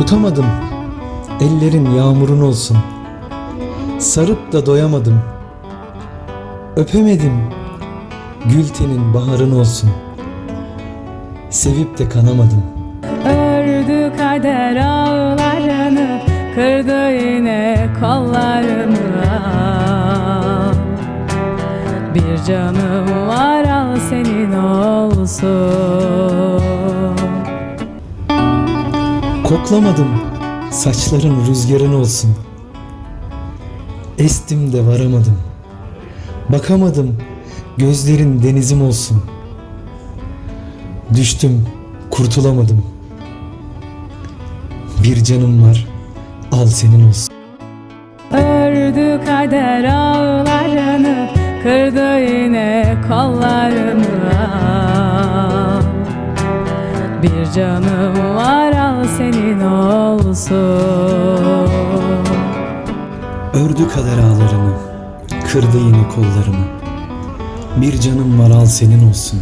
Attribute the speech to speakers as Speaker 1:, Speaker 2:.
Speaker 1: Tutamadım, ellerin yağmurun olsun. Sarıp da doyamadım. Öpemedim, gül tenin baharın olsun. Sevip de kanamadım.
Speaker 2: Ördü kader ağlarını Kırdı yine kollarımı al. Bir canım var al senin olsun
Speaker 1: Koklamadım, saçların rüzgarın olsun. Estim de varamadım. Bakamadım, gözlerin denizim olsun. Düştüm, kurtulamadım. Bir canım var, al senin olsun.
Speaker 2: Ördü kader ağlarını Kırdı yine kollarımı. Bir canım var al senin olsun
Speaker 1: Ördü kader ağlarımı, kırdı yine kollarımı. Bir canım var al senin olsun.